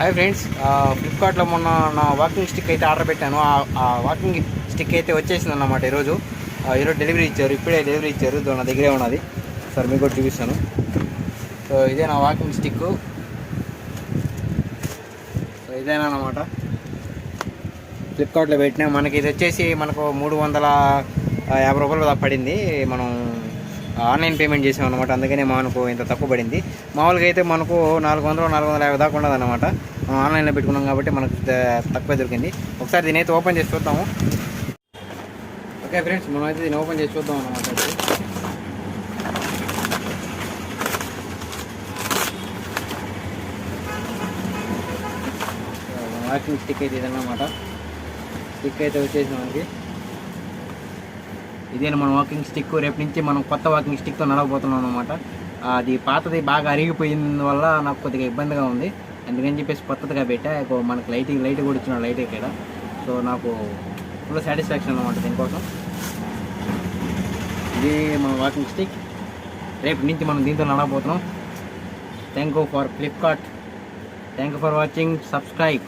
Hi friends ఫ్లిప్కార్ట్లో మొన్న నా వాకింగ్ స్టిక్ అయితే ఆర్డర్ పెట్టాను. ఆ- వాకింగ్ స్టిక్ అయితే వచ్చేసింది అన్నమాట ఈరోజు. ఆ, ఈరోజు డెలివరీ ఇచ్చారు. ఇప్పుడే డెలివరీ ఇచ్చారు. నా దగ్గరే ఉన్నది. సార్ మీకు కూడా చూపిస్తాను. సో ఇదే నా వాకింగ్ స్టిక్ సో ఇదేనమాట ఫ్లిప్కార్ట్లో పెట్టినా మనకి ఇది వచ్చేసి మనకు మూడు వందల యాభై రూపాయలు పడింది. మనం ఆన్లైన్ పేమెంట్ చేసాం అనమాట అందుకనే మనకు ఇంత తక్కువ పడింది. మామూలుగా అయితే మనకు నాలుగు వందలు నాలుగు వందల యాభై దాకా ఉండదు అనమాట మనం ఆన్లైన్లో పెట్టుకున్నాం కాబట్టి మనకు తక్కువ దొరికింది. ఒకసారి దీని అయితే ఓపెన్ చేసి చూద్దాము. ఓకే ఫ్రెండ్స్ మనం అయితే దీన్ని ఓపెన్ చేసి చూద్దాం అనమాట వాకింగ్ స్టిక్ అయితే ఇదన్నమాట. స్టిక్ అయితే వచ్చేసి మనకి. ఇదే మన వాకింగ్ స్టిక్ రేపు నుంచి మనం కొత్త వాకింగ్ స్టిక్తో నడవబోతున్నాం అనమాట అది పాతది బాగా అరిగిపోయిన వల్ల నాకు కొద్దిగా ఇబ్బందిగా ఉంది. అందుకని చెప్పేసి కొత్తదిగా పెట్టా. ఇక మనకి లైట్ లైట్ కూడా ఇచ్చిన లైట్ ఇక్కడ. సో నాకు ఫుల్ సాటిస్ఫాక్షన్ అనమాట దీనికోసం. ఇది మన వాకింగ్ స్టిక్ రేపు నుంచి మనం దీంతో నడవబోతున్నాం. Thank you for Flipkart thank you for watching subscribe